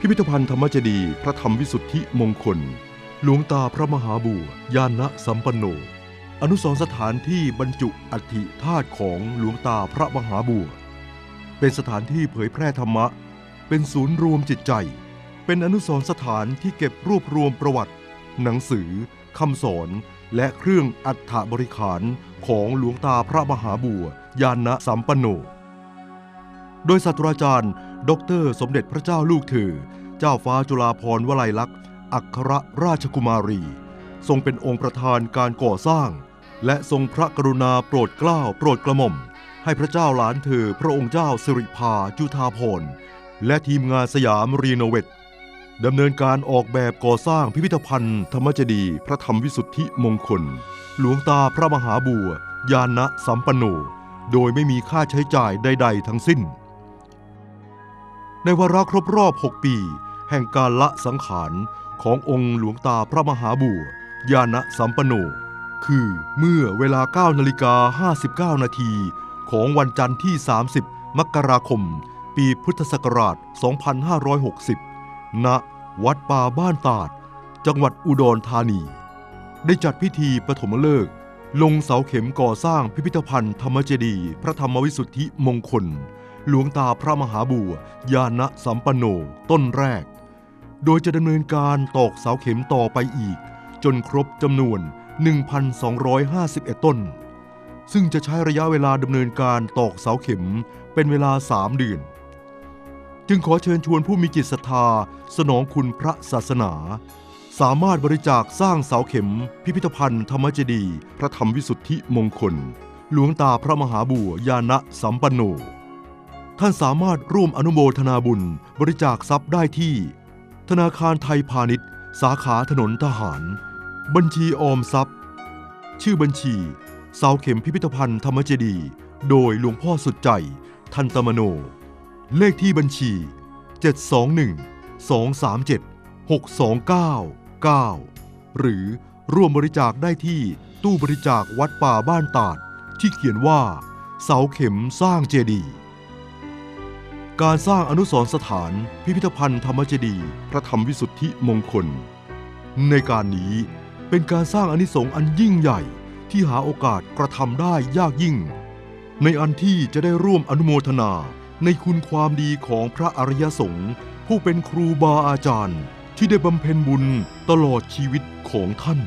พิพิธภัณฑ์ธรรมเจดีพระธรรมวิสุทธิมงคล หลวงตาพระมหาบัวยานะสัมปันโน อนุสรสถานที่บรรจุอัฐิธาตุของหลวงตาพระมหาบัว เป็นสถานที่เผยแพร่ธรรมะ เป็นศูนย์รวมจิตใจ เป็นอนุสรสถานที่เก็บรวบรวมประวัติ หนังสือคำสอนและเครื่องอัฐบริขารของหลวงตาพระมหาบัวยานะสัมปันโน โดยศาสตราจารย์ ดอกเตอรสมเด็จพระเจ้าลูกเธอ เจ้าฟ้าจุฬาภรณ์วลัยลักษณ์ อัครราชกุมารี ทรงเป็นองค์ประธานการก่อสร้าง และทรงพระกรุณาโปรดเกล้าโปรดกระหม่อม ให้พระเจ้าหลานเธอ พระองค์เจ้าสิริภาจุธาพรณ์และทีมงานสยามรีโนเวทดำเนินการออกแบบก่อสร้างพิพิธภัณฑ์ ธรรมเจดี พระธรรมวิสุทธิมงคล หลวงตาพระมหาบัวยานะสัมปันโน โดยไม่มีค่าใช้จ่ายใด ๆ ทั้งสิ้น ในวาระครบรอบ 6 ปี แห่งการละสังขารขององค์หลวงตาพระมหาบัวยานะสัมปโน คือเมื่อเวลา9นาฬิกา59 นาที ของวันจันทร์ที่ 30 มกราคม ปีพุทธศักราช 2560 ณ วัดป่าบ้านตาด จังหวัดอุดรธานี ได้จัดพิธีปฐมฤกษ์ลงเสาเข็มก่อสร้างพิพิธภัณฑ์ธรรมเจดีย์พระธรรมวิสุทธิมงคล หลวงตาพระมหาบัวยานะสัมปันโน ต้นแรก โดยจะดำเนินการตอกเสาเข็มต่อไปอีก จนครบจำนวน 1,251 ต้น ซึ่งจะใช้ระยะเวลาดำเนินการตอกเสาเข็มเป็นเวลา 3 เดือน จึงขอเชิญชวนผู้มีจิตศรัทธาสนองคุณพระศาสนา สามารถบริจาคสร้างเสาเข็ม พิพิธภัณฑ์ธรรมเจดี พระธรรมวิสุทธิมงคล หลวงตาพระมหาบัวยานะสัมปันโน ท่านสามารถร่วมอนุโมทนาบุญบริจาคทรัพย์ได้ที่ ธนาคารไทยพาณิชย์ สาขาถนนทหาร บัญชีออมทรัพย์ ชื่อบัญชี เสาเข็มพิพิธภัณฑ์ธรรมเจดี โดยหลวงพ่อสุดใจ ทันตมโน เลขที่บัญชี 721 237 6299 หรือร่วมบริจาคได้ที่ตู้บริจาควัดป่าบ้านตาด ที่เขียนว่า เสาเข็มสร้างเจดีย์ การสร้างอนุสรณ์สถานพิพิธภัณฑ์ธรรมเจดีย์พระธรรมวิสุทธิมงคล ในการนี้เป็นการสร้างอนิสงส์อันยิ่งใหญ่ที่หาโอกาสกระทำได้ยากยิ่ง ในอันที่จะได้ร่วมอนุโมทนาในคุณความดีของพระอริยสงฆ์ผู้เป็นครูบาอาจารย์ ที่ได้บำเพ็ญบุญตลอดชีวิตของท่าน